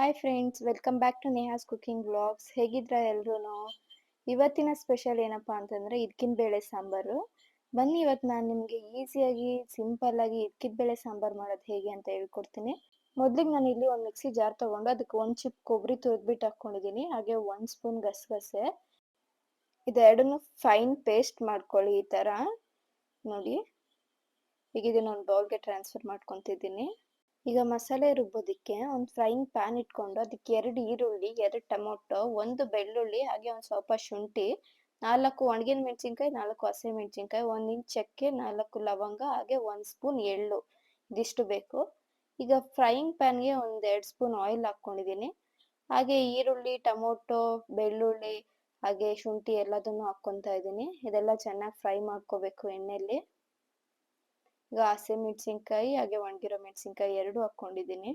Hi friends welcome back to Neha's cooking blogs ಹೇಗಿದ್ರ ಎಲ್ರೂ ಇವತ್ತಿನ special ಏನಪ್ಪ ಅಂತಂದರೆ ಇದ್ಕಿನ ಬೇಳೆ ಸಾಂಬಾರು. ಬನ್ನಿ ಇವತ್ತು ನಾನು ನಿಮಗೆ ಈಸಿಯಾಗಿ ಸಿಂಪಲ್ಲಾಗಿ ಆಗಿ ಇದ್ಕಿದ ಬೇಳೆ ಸಾಂಬಾರು ಮಾಡೋದು ಹೇಗೆ ಅಂತ ಹೇಳ್ಕೊಡ್ತೀನಿ. ಮೊದಲಿಗೆ ನಾನು ಇಲ್ಲಿ ಒಂದು ಮಿಕ್ಸಿ ಜಾರ್ ತೊಗೊಂಡು ಅದಕ್ಕೆ ಒಂದು ಚಿಪ್ ಕೊಬ್ಬರಿ ತುರಿದ್ಬಿಟ್ಟು ಹಾಕ್ಕೊಂಡಿದ್ದೀನಿ ಹಾಗೆ ಒಂದು ಸ್ಪೂನ್ ಗಸಗಸೆ. ಇದೆರಡನ್ನು ಫೈನ್ ಪೇಸ್ಟ್ ಮಾಡ್ಕೊಳ್ಳಿ ಈ ಥರ ನೋಡಿ. ಈಗ ಇದನ್ನ ಒಂದು ಬೌಲ್ಗೆ ಟ್ರಾನ್ಸ್ಫರ್ ಮಾಡ್ಕೊತಿದ್ದೀನಿ. ಈಗ ಮಸಾಲೆ ರುಬ್ಬೋದಕ್ಕೆ ಒಂದು ಫ್ರೈಯಿಂಗ್ ಪ್ಯಾನ್ ಇಟ್ಕೊಂಡು ಅದಕ್ಕೆ ಎರಡು ಈರುಳ್ಳಿ, ಎರಡು ಟೊಮೊಟೊ, ಒಂದು ಬೆಳ್ಳುಳ್ಳಿ, ಹಾಗೆ ಒಂದು ಸ್ವಲ್ಪ ಶುಂಠಿ, ನಾಲ್ಕು ಒಣಗಿನ ಮೆಣಸಿನ್ಕಾಯಿ, ನಾಲ್ಕು ಹಸಿ ಮೆಣಸಿನ್ಕಾಯಿ, ಒಂದು ಇಂಚ್ ಚಕ್ಕೆ, ನಾಲ್ಕು ಲವಂಗ, ಹಾಗೆ ಒಂದು ಸ್ಪೂನ್ ಎಳ್ಳು. ಇದಿಷ್ಟು ಬೇಕು. ಈಗ ಫ್ರೈಯಿಂಗ್ ಪ್ಯಾನ್ಗೆ ಒಂದು ಎರಡು ಸ್ಪೂನ್ ಆಯಿಲ್ ಹಾಕ್ಕೊಂಡಿದ್ದೀನಿ ಹಾಗೆ ಈರುಳ್ಳಿ, ಟೊಮೊಟೊ, ಬೆಳ್ಳುಳ್ಳಿ, ಹಾಗೆ ಶುಂಠಿ ಎಲ್ಲದನ್ನು ಹಾಕ್ಕೊತಾ ಇದ್ದೀನಿ ಇದೆಲ್ಲ ಚೆನ್ನಾಗಿ ಫ್ರೈ ಮಾಡ್ಕೋಬೇಕು ಎಣ್ಣೆಯಲ್ಲಿ ಈಗ ಹಸಿ ಮೆಣಸಿನ್ಕಾಯಿ ಹಾಗೆ ಒಣಗಿರೋ ಮೆಣಸಿನ್ಕಾಯಿ ಎರಡು ಹಾಕೊಂಡಿದ್ದೀನಿ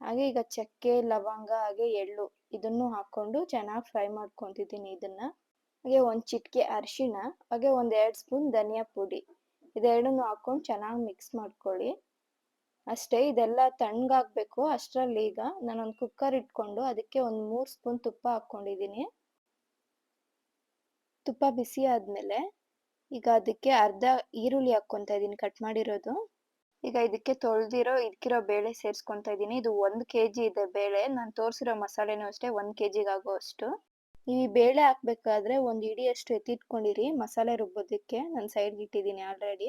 ಹಾಗೆ ಈಗ ಚಕ್ಕೆ, ಲವಂಗ ಹಾಗೆ ಎಳ್ಳು ಇದನ್ನು ಹಾಕೊಂಡು ಚೆನ್ನಾಗಿ ಫ್ರೈ ಮಾಡ್ಕೊತಿದ್ದೀನಿ ಇದನ್ನ. ಹಾಗೆ ಒಂದು ಚಿಟಿಕೆ ಅರಿಶಿಣ, ಹಾಗೆ ಒಂದು ಎರಡು ಸ್ಪೂನ್ ಧನಿಯಾ ಪುಡಿ ಇದೆರಡನ್ನು ಹಾಕ್ಕೊಂಡು ಚೆನ್ನಾಗಿ ಮಿಕ್ಸ್ ಮಾಡ್ಕೊಳ್ಳಿ. ಅಷ್ಟೇ ಇದೆಲ್ಲ ತಣ್ಣಗಾಗಬೇಕು ಅಷ್ಟರಲ್ಲಿ ಈಗ ನಾನೊಂದು ಕುಕ್ಕರ್ ಇಟ್ಕೊಂಡು ಅದಕ್ಕೆ ಒಂದು ಮೂರು ಸ್ಪೂನ್ ತುಪ್ಪ ಹಾಕ್ಕೊಂಡಿದ್ದೀನಿ. ತುಪ್ಪ ಬಿಸಿ ಆದ್ಮೇಲೆ ಈಗ ಅದಕ್ಕೆ ಅರ್ಧ ಈರುಳ್ಳಿ ಹಾಕ್ಕೊಂತ ಇದೀನಿ ಕಟ್ ಮಾಡಿರೋದು. ಈಗ ಇದಕ್ಕೆ ತೊಳೆದಿರೋ ಇದಕ್ಕಿರೋ ಬೇಳೆ ಸೇರಿಸ್ಕೊಂತ ಇದೀನಿ. ಇದು ಒಂದು ಕೆ ಜಿ ಇದೆ ಬೇಳೆ. ನಾನು ತೋರಿಸಿರೋ ಮಸಾಲೆನೂ ಅಷ್ಟೇ, ಒಂದ್ ಕೆಜಿಗೆ ಆಗೋ ಅಷ್ಟು. ಈ ಬೇಳೆ ಹಾಕ್ಬೇಕಾದ್ರೆ ಒಂದು ಇಡಿಯಷ್ಟು ಎತ್ತಿಟ್ಕೊಂಡಿರಿ, ಮಸಾಲೆ ರುಬ್ಬೋದಕ್ಕೆ. ನಾನು ಸೈಡ್ಗೆ ಇಟ್ಟಿದ್ದೀನಿ ಆಲ್ರೆಡಿ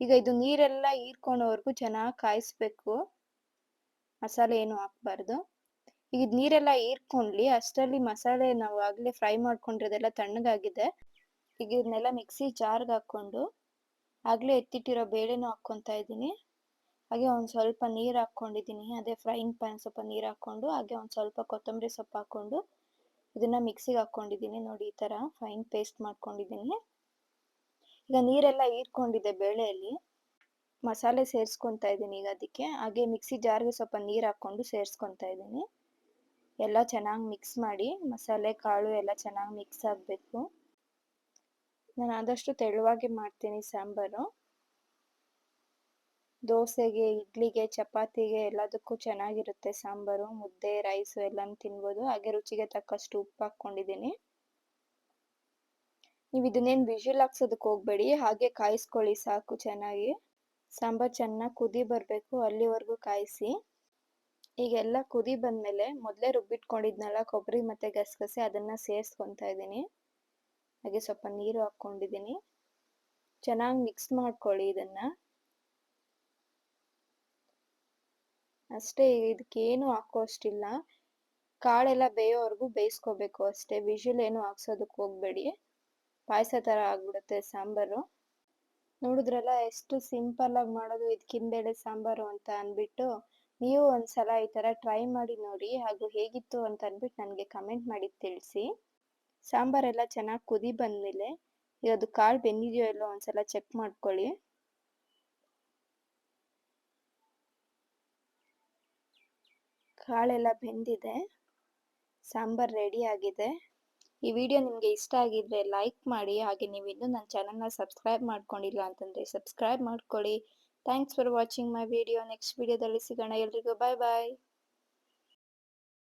ಈಗ ಇದು ನೀರೆಲ್ಲ ಹೀರ್ಕೊಳೋವರೆಗೂ ಚೆನ್ನಾಗಿ ಕಾಯಿಸ್ಬೇಕು. ಮಸಾಲೆ ಏನು ಹಾಕ್ಬಾರ್ದು. ಈಗ ನೀರೆಲ್ಲ ಹೀರ್ಕೊಂಡ್ಲಿ, ಅಷ್ಟರಲ್ಲಿ ಮಸಾಲೆ ನಾವು ಆಗಲೇ ಫ್ರೈ ಮಾಡ್ಕೊಂಡಿರೋದೆಲ್ಲ ತಣ್ಣಗಾಗಿದೆ. ಈಗ ಇದನ್ನೆಲ್ಲ ಮಿಕ್ಸಿ ಜಾರ್ಗೆ ಹಾಕ್ಕೊಂಡು ಆಗ್ಲೇ ಎತ್ತಿಟ್ಟಿರೋ ಬೇಳೆನೂ ಹಾಕ್ಕೊತಾ ಇದ್ದೀನಿ. ಹಾಗೆ ಒಂದು ಸ್ವಲ್ಪ ನೀರು ಹಾಕ್ಕೊಂಡಿದ್ದೀನಿ. ಅದೇ ಫ್ರೈಯಿಂಗ್ ಪ್ಯಾನ್ ಸ್ವಲ್ಪ ನೀರು ಹಾಕ್ಕೊಂಡು, ಹಾಗೆ ಒಂದು ಸ್ವಲ್ಪ ಕೊತ್ತಂಬರಿ ಸೊಪ್ಪು ಹಾಕ್ಕೊಂಡು ಇದನ್ನ ಮಿಕ್ಸಿಗೆ ಹಾಕ್ಕೊಂಡಿದ್ದೀನಿ ನೋಡಿ ಈ ಥರ ಫೈನ್ ಪೇಸ್ಟ್ ಮಾಡ್ಕೊಂಡಿದ್ದೀನಿ. ಈಗ ನೀರೆಲ್ಲ ಹೀರ್ಕೊಂಡಿದೆ ಬೇಳೆಯಲ್ಲಿ. ಮಸಾಲೆ ಸೇರಿಸ್ಕೊತಾ ಇದ್ದೀನಿ ಈಗ ಅದಕ್ಕೆ. ಹಾಗೆ ಮಿಕ್ಸಿ ಜಾರ್ಗೆ ಸ್ವಲ್ಪ ನೀರು ಹಾಕ್ಕೊಂಡು ಸೇರಿಸ್ಕೊತಾ ಇದ್ದೀನಿ. ಎಲ್ಲ ಚೆನ್ನಾಗಿ ಮಿಕ್ಸ್ ಮಾಡಿ ಮಸಾಲೆ, ಕಾಳು ಎಲ್ಲ ಚೆನ್ನಾಗಿ ಮಿಕ್ಸ್ ಆಗಬೇಕು. ನಾನು ಆದಷ್ಟು ತೆಳುವಾಗಿ ಮಾಡ್ತೀನಿ ಸಾಂಬಾರು. ದೋಸೆಗೆ, ಇಡ್ಲಿಗೆ, ಚಪಾತಿಗೆ ಎಲ್ಲದಕ್ಕೂ ಚೆನ್ನಾಗಿರುತ್ತೆ ಸಾಂಬಾರು, ಮುದ್ದೆ, ರೈಸು ಎಲ್ಲಾನು ತಿನ್ಬೋದು. ಹಾಗೆ ರುಚಿಗೆ ತಕ್ಕಷ್ಟು ಉಪ್ಪು ಹಾಕ್ಕೊಂಡಿದ್ದೀನಿ. ನೀವು ಇದನ್ನೇನು ವಿಷಲ್ ಹಾಕ್ಸೋದಕ್ಕೆ ಹೋಗ್ಬೇಡಿ, ಹಾಗೆ ಕಾಯಿಸ್ಕೊಳ್ಳಿ ಸಾಕು ಚೆನ್ನಾಗಿ. ಸಾಂಬಾರು ಚೆನ್ನಾಗಿ ಕುದಿ ಬರಬೇಕು, ಅಲ್ಲಿವರೆಗೂ ಕಾಯಿಸಿ. ಈಗೆಲ್ಲ ಕುದಿ ಬಂದಮೇಲೆ ಮೊದಲೇ ರುಬ್ಬಿಟ್ಕೊಂಡಿದ್ನಲ್ಲ ಕೊಬ್ಬರಿ ಮತ್ತು ಗಸಗಸೆ, ಅದನ್ನು ಸೇರಿಸ್ಕೊತಾ ಇದ್ದೀನಿ. ಹಾಗೆ ಸ್ವಲ್ಪ ನೀರು ಹಾಕ್ಕೊಂಡಿದ್ದೀನಿ. ಚೆನ್ನಾಗಿ ಮಿಕ್ಸ್ ಮಾಡ್ಕೊಳ್ಳಿ ಇದನ್ನ. ಅಷ್ಟೇ ಇದಕ್ಕೇನು ಹಾಕೋ ಅಷ್ಟಿಲ್ಲ ಕಾಳೆಲ್ಲ ಬೇಯೋವರೆಗೂ ಬೇಯಿಸ್ಕೋಬೇಕು ಅಷ್ಟೇ. ವಿಷಲ್ ಏನು ಹಾಕ್ಸೋದಕ್ಕೆ ಹೋಗ್ಬೇಡಿ. ಪಾಯಸ ಥರ ಆಗ್ಬಿಡುತ್ತೆ ಸಾಂಬಾರು. ನೋಡಿದ್ರಲ್ಲ ಎಷ್ಟು ಸಿಂಪಲ್ಲಾಗಿ ಮಾಡೋದು ಬೇಳೆ ಸಾಂಬಾರು ಅಂತ ಅಂದ್ಬಿಟ್ಟು. ನೀವು ಒಂದ್ಸಲ ಈ ಥರ ಟ್ರೈ ಮಾಡಿ ನೋಡಿ. ಹಾಗೂ ಹೇಗಿತ್ತು ಅಂತ ಅಂದ್ಬಿಟ್ಟು ನನಗೆ ಕಮೆಂಟ್ ಮಾಡಿ ತಿಳಿಸಿ. ಸಾಂಬಾರೆಲ್ಲ ಚೆನ್ನಾಗಿ ಕುದಿ ಬಂದಮೇಲೆ ಅದು ಕಾಳು ಬೆಂದಿದೆಯೋ ಇಲ್ಲೋ ಒಂದ್ಸಲ ಚೆಕ್ ಮಾಡ್ಕೊಳ್ಳಿ. ಕಾಳೆಲ್ಲ ಬೆಂದಿದೆ. ಸಾಂಬಾರ್ ರೆಡಿ ಆಗಿದೆ. ಈ ವಿಡಿಯೋ ನಿಮಗೆ ಇಷ್ಟ ಆಗಿದ್ರೆ ಲೈಕ್ ಮಾಡಿ, ಹಾಗೆ ನೀವು ಇನ್ನೂ ನನ್ನ ಚಾನಲ್ನ ಸಬ್ಸ್ಕ್ರೈಬ್ ಮಾಡ್ಕೊಂಡಿಲ್ಲ ಅಂತಂದರೆ ಸಬ್ಸ್ಕ್ರೈಬ್ ಮಾಡ್ಕೊಳ್ಳಿ. Thanks for watching my video next ವಿಡಿಯೋದಲ್ಲಿ ಸಿಗೋಣ. ಎಲ್ರಿಗೂ ಬಾಯ್ ಬಾಯ್